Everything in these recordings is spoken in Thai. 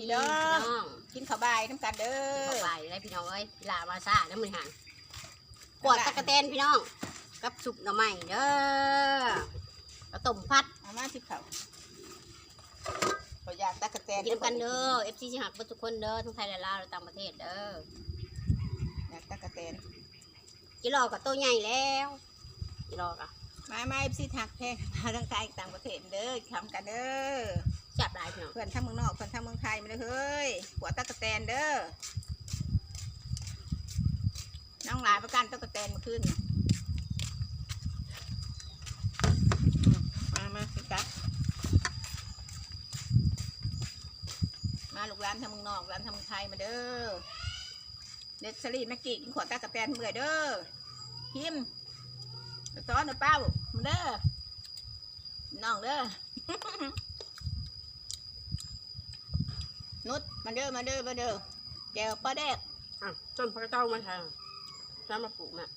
พี่น้อง กินข้าวบายน้ำกันเด้เข้าอไปได้พี่น้องเอ้ยเวลามาซ่าน้ำมือหันกวดตะกะแตนพี่น้อง กับสุปหน่อไม้เด้อกระต้มพัดเอามาสิเขาเขาอยากตะกะแตนกินน้ำกันเด้อเอฟซีสิหักเบิดทุกคนเด้อทั้งไทยและลาวและต่างประเทศเด้ออยากตะกะแตนกิโลกับตัวใหญ่แล้วกิโลกะมามาเอฟซีทักแพ้มาทั้งไทยต่างประเทศเด้อทำกันเด้อ จับได้พี่น้องเพื่อนทั้งเมืองนอกเพื่อนทั้งเมืองไทยมาเลยเฮ้ยหัวตะกะแตนเด้อน้องหลายประกันตะกะแตนมาขึ้นอืมมามาสิกัดมาลูกร้านทั้งเมืองนอกร้านทั้งเมืองไทยมาเด้อเด็กสลีแม่กี้กินขวดตะกะแตนเมื่อยเด้อพิมพ์ซ้อนเด้อเป้ามาเด้อน้องเด้อ นุชมาเด้อมาเด้อมาเด้อแก้วปลาแดกอะต้นพระเจ้ามาทางน้ำมาปลูกน่ะ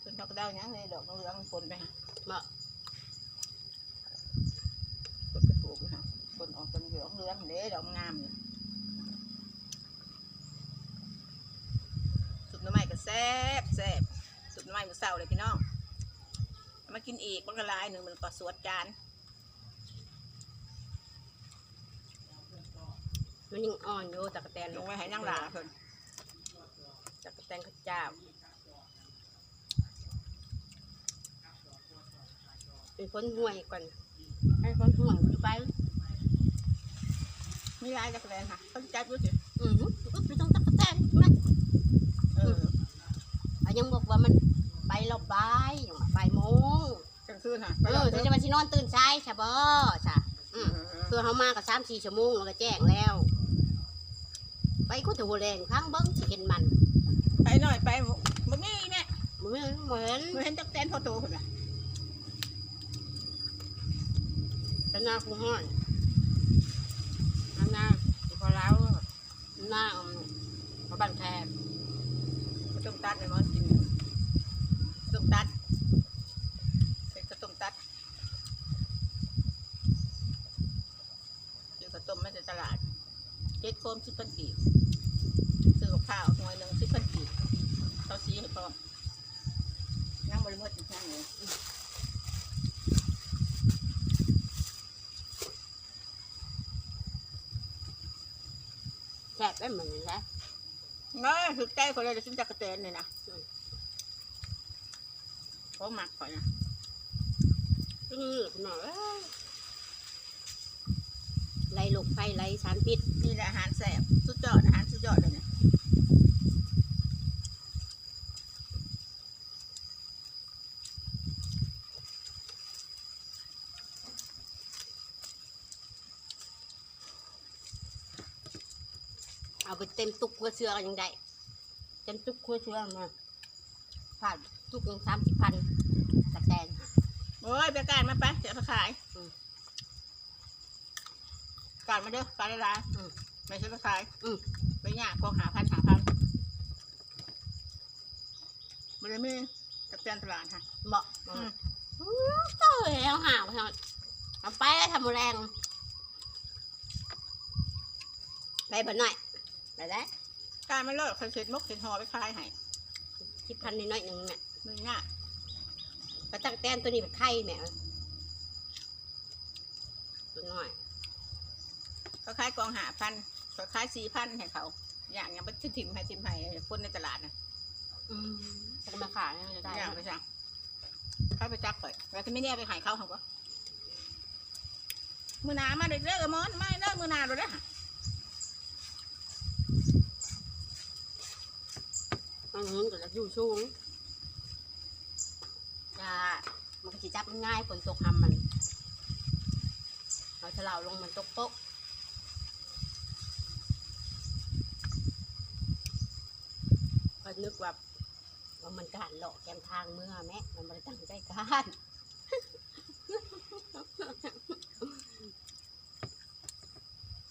เป็นดอกดาวหยังเลยดอกเหลืองปนไปฮะมาปนไปปลูกฮะปนออกเป็นเหลืองเหลืองเด้ดอกงามเลยสุดน้ำไม้ก็แซ่บแซ่บสุดน้ำไม้มือเศร้าเลยพี่น้องเอามากินอีกมันก็ลายหนึ่งมันก็สวดจาน มันยังอ่อนอยู่ตะกะแตนลงไว้ให้นั่งหลาเพิ่นตะกะแตนข้าวเจ้าเป็นคนห่วยก่อนให้คนห่วยอยู่ไปมีลายจักรแลนค่ะต้นจับดูสิอือฮึอึ๊บไปตรงตะกะแตนมันเอออะยังบอกว่ามันไปรอบบ่ายอย่างบ่ายโมงกลางคืนค่ะเออถึงจะมาที่นอนตื่นสายใช่บ่จ้ะอืม เพื่อเขามากับสามสี่ชั่วโมงแล้วก็แจ้งแล้ว ไปก็ถือว่าแรงพังเบิ้งสิเห็นมันไปหน่อยไปบ่มีแม่มันไม่เหมือนบ่เห็นจักรแตนพอโตคนน่ะเป็นหน้าคูห้อนหน้าหน้าพอแล้วหน้าอืมพอบันแคบกระต้มตัดเลยมันกินกระต้มตัดเป็นกระต้มตัดซื้อกระต้มมาจากตลาด เจ็ดโฟมสิบพันกีบซื้อกับข้าวหน่วยหนึ่งสิบพันกีบเขาซีให้พร้อมยังบริมดอีกแค่ไหนแคบได้เหมือนกันแหล้วเนาะถึกใจคนเลยจะกินจักรแตนเลยนะเขาหมักก่อนนะอือคุณหมอเอ้ย ไล่ลูกไฟไล่สารพิษนี่แหละอาหารแสบสุดยอดอาหารสุดยอดเลยเนี่ยเอาไปเต็มตุกหัวเชือกันยังได้เต็มตุกหัวเชือมาผ่านตุกยังสามสิบพันตะแตนโอ้ยไปการมาไปเดี๋ยวไปขายอืม การมาเด้อการละลายอืมไม่ใช่ไปขายอืมไปยากพอหาพันหาพันมันเลยมีจักรแตนตลาดค่ะบอกอืมอืมเจ้าแล้วห่าวไปทางเอาไปแล้วทำแรงไปบ่หน่อยไปได้การมาเลิกเขาเสร็จมกเสร็จหอไปขายให้ที่พันนิดหน่อยหนึ่งเนี่ยไม่ยากไปตักแตนตัวนี้เป็นไข่แหม่ตัวน้อย เขาขายกองหาพันเขาขายสี่พันให้เขา อย่างอย่างไปทิมให้ทิมให้คนในตลาดนะอืมจะมาขายให้มันจะได้อย่างไปสั่งเขาไปจับก่อนแล้วก็ไม่แน่ไปขายเขาเขาก็มือหนามาเด็กเลิกมอนไม่เลิกมือหนาเลยนะมันหืนก็จะอยู่สูงจะมันก็จะจับง่ายฝนตกทำมัน เราจะเล่าลงมันตกโต๊ะก็ นึกว่าว่ามันการหลอกแกมทางเมื่อแม่มันไม่ได้ตั้งใจการ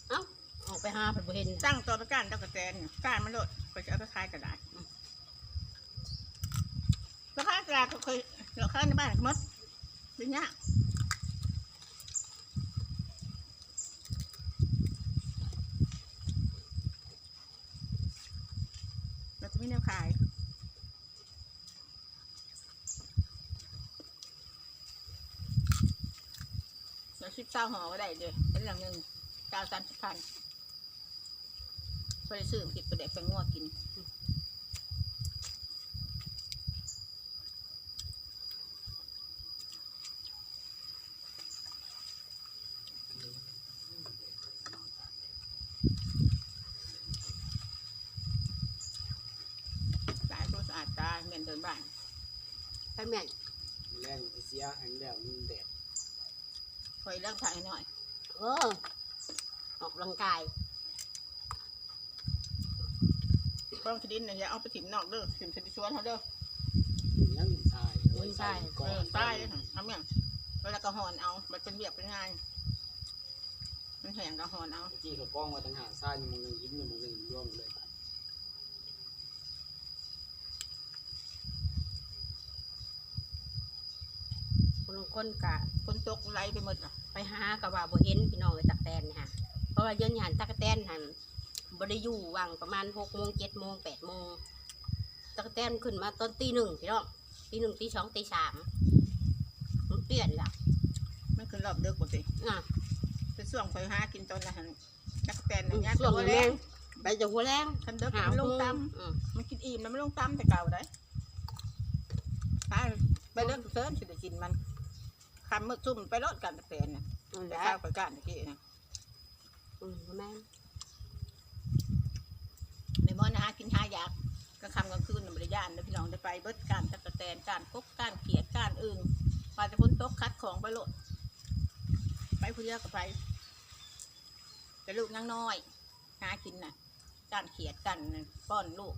เอ้าออกไปหาผัดบ่เห็นตั้งตัวประกันเจ้ากระแตนการมันโลดไปจะเอาไปขายกระดาษราคากระดาษเขาเคยราคาในบ้านเขาหมดเป็นยาก ไม่แนวขาย เดี๋ยวชิปเศร้าห่อก็ได้เลยเป็นหลังหนึ่งเก้าสามสิบพันไปซื้อผิดประเด็กไปงวดกินสายตัวสะอาดตาเงินเดินบ้านไปแม่นแรงเสียแห่งแล้วมันแดด คอยเลิกถ่ายหน่อยเออออกกำลังกายกล้องชดินเนี่ยอย่าเอาไปถิ่มนอกเด้อถิ่มชดิชวนเขาเด้อยังทรายเอาไว้ใส่ก่อเออนใต้เลยค่ะทำอย่างเวลากระหอนเอา มันเป็นเบียบเป็นงานมันแห้งกระหอนเอาเมื่อกี้เขากล้องไว้ต่างหากทรายมันหนึ่งยิ้มมันหนึ่งร่วมเลย คนละคนกะคนตกไหลไปหมดอะไปหากับว่าบ่เห็นพี่น้องเลยตักแตนนี่ค่ะเพราะว่าเดี๋ยนหันตักแตนหันบ่ได้อยู่วังประมาณหกโมงเจ็ดโมงแปดโมงตักแตนขึ้นมาตอนตีหนึ่งพี่น้องตีหนึ่งตีสองตีสามมันเปลี่ยนละมันคือรอบเด็กปกติอะเป็นช่วงคอยหากินตอนนั้นนักแตนในยส่วนตัวแรแรงงไปจะหัวแรงคันเด็กหามันลลงงตตำอืมำมันกินอิ่มแล้วมันลงตำแต่เก่าได้ไปไปเลิกเซิร์นสิได้กินมัน คำมือซุ่มไปรถกันตะแตนเนี่ยอืมไปแล้วข้าวไปก้านตะกี้นะอืมแม่นในมอนะกินหายากกลางค่ำกลางคืนน่ะบริยานเด้อพี่น้องได้ไปเบิดการตะกะแตนการกบการเขียดการอึ่งพาจะพ้นตกคัดของไปโลดไปผู้เดียวก็ไปแต่ลูกนั่งน้อยหากินน่ะการเขียดกันน่ะป้อนลูก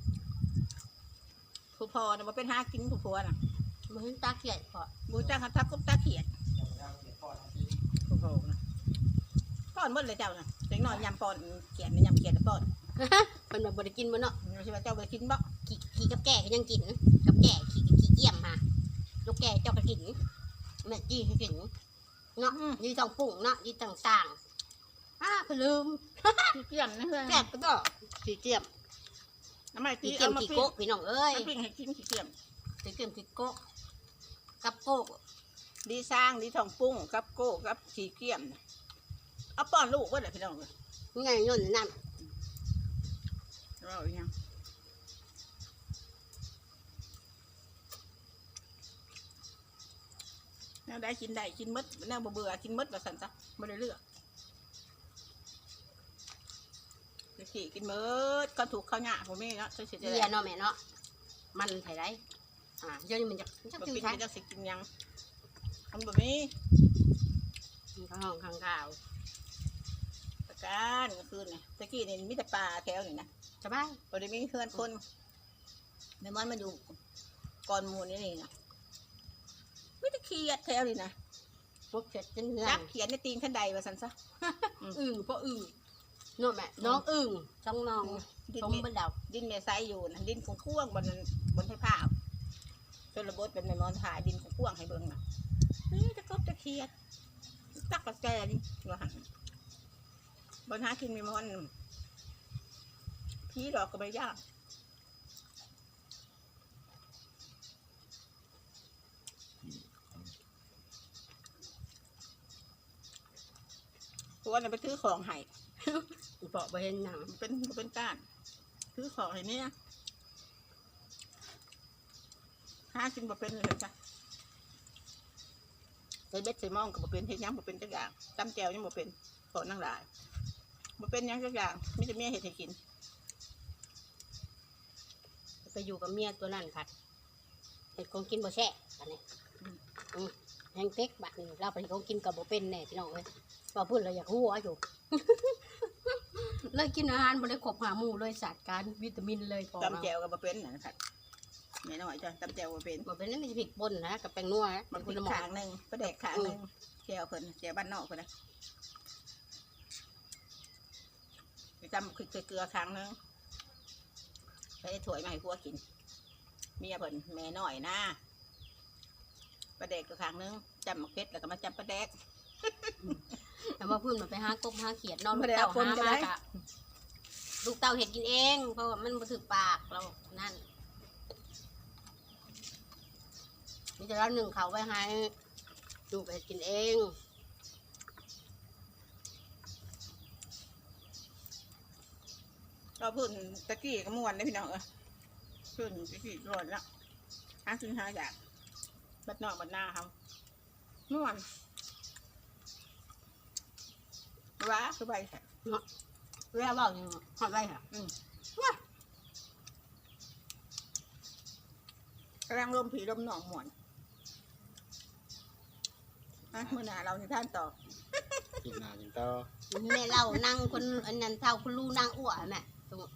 ผู้พอนะมาเป็นหากินผู้พัวน่ะมันเห็นตาเขียดพอบูจ้างคัทับกบตาเขียดผู้พอนะป้ อนหมดเลยเจ้าน่ะเด็กน้อยยำป้อนเขียดนะยำเขียดแล้วป้อนเป็นแบบบริกินมันเนาะไม่ใช่ว่าเจ้าไปกินบ่ขี่ขี่กับแก่ก็ยังกินกับแก่ขี่ขี่เกี่ยมค่ะลูกแก่เจ้าก็กินแม่จี้ให้กินเนาะยีต้องปรุงเนาะยีต่างๆอ้าคือลืมขี้เกียจนะเพื่อนแก่ก็ต้องขี่เกี่ยมน้ำมันตีขี่เกี่ยเอามมาขี่ปิ้งโกะพี่น้องเอ้ยมาปิ้งให้กินขี้เกียจขี่เกี่ยมขี่โกะกับโกะดีสร้างดีทองปุ้งกับโก้กับขี้เกียจน่ะ เอาป้อนลูกว่าเดี๋ยวพี่น้องเลยไงย่นนั่นเราอีกยังแนวได้กินได้กินมดแนวบ่เบื่อกินมดว่าสันซะไม่ได้เลือกเดี๋ยวขี่กินมดก็ถูกข้าวหน้าผมนี่เนาะจะเสียใจเบียร์เนาะแม่เนาะมันไถไรอ่าเดี๋ยวนี้มันจะมันจะบ่จืกิดนใช่จะสิกินหยังทำแบบนี้ ข้างห้องข้างข่าวตะ การกลางคืนเนี่ยตะกี้นี่มีแต่ปลาแถวนี่นะสบายพอได้มีเพื่อนคนแม่มันมาอยู่ก่อนหมูนี่นี่นะไม่ได้เขียดแถวนี่นะพวกเสร็จจนเหื่อจันกเขียนในตีนขันใดว่าสันซะ อึ่งเพราะอึ่งเนาะแม่น้องอึ่งจ้องน้องดินชมเมเป็นดาวดินเมไซอยู่นะดินของข่วางบนบนไฟผ้าชนระบดเป็นแม่มอนถ่ายดินของข่วางให้เบิ่งนะเฮ้ยจะกบจะเขียดตักกระแกนี่ว่าหัน บนหากินแม่มอนพี่ดอกก็ไม่ยากตัวน่ะไปซื้อของให้อีเปาะไปเห็นหนังมันเป็นมันเป็นก้านซื้อของให้เนี่ยหากินบ่เป็นเลยจ้ะใส่เบ็ดใส่หมองก็บ่เป็นเฮ็ดหยังบ่เป็นจักอย่างตำแจวยังบ่เป็นขอนั่งหลาย บ่เป็นหยังจักอย่างมีแต่เมียเฮ็ดให้กิน ไปอยู่กับเมียตัวนั้นผัดเห็ดของกินบ่แช่อันนี้อืมแห้งเต็กบัดนี้เราไปของกินกับบ่เป็นแน่พี่น้องเอ้ยว่าพูดเราอยากหัวอยู่ เลยกินอาหารบ่ได้ครบหาหมู่เลยสารการวิตามินเลยพอตำแจวก็บ่เป็นนะครับแม่น้อยจ้ะตำแจวบ่เป็นบ่เป็นนั่นไม่ใช่พริกป่นนะกับแป้งนัวนะมันคุเป็ณนหมอขางหนึงประเด็กขางหนึงแจวเพิ่นแจวบ้านนอกเพิ่นนะไป จำคือเกลือขางหนึงไปให้ถ้วยมาให้ผัวกิน เมียเพิ่นแม่น้อยนะปลาแดกก็ครั้งนึงจำหมกเพชรแล้วก็มาจำปลาแดกแต่ว่าเพื่อนมันไปหากบหาเขียดนอนบ่ได้เต่าเอาคนหาจะมาได้กะลูกเต่าเต่าเห็ดกินเอง เพราะว่ามันบ่ถือปากเรานั่นมีแต่เราหนึ่งเขาไว้ให้ดูไปเฮ็ดกินเอง เราพื้นตะกี้ก็ม่วนนะพี่น้องเออพื้นตะกี้ร้อนละหาซื้อหาอยากบัดนอกบัดหน้าเขาม่วนว้าคือใบแข็งเวลาบอกอยู่หอดไว้ค่ะกำลังลมผีลมหนองหมวนอะมื่อหนาเราที่ท่านต่อ กินหนาจิงต่อ แม่เรานั่งคนอันนั้นเท่าคุณลูกนั่งอ้วนแม่ ตรง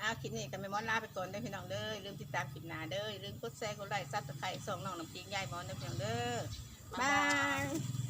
อาคลิปนี้กันไปมอนลาไปก่อนเด้พี่น้องเด้อลืมติดตามคลิปหน้าเด้อลืมกดแชร์กดไลค์ซับสไครต์ส่งน้องน้ำพริกยายมอนเด้พี่น้องเด้อบายบาบาย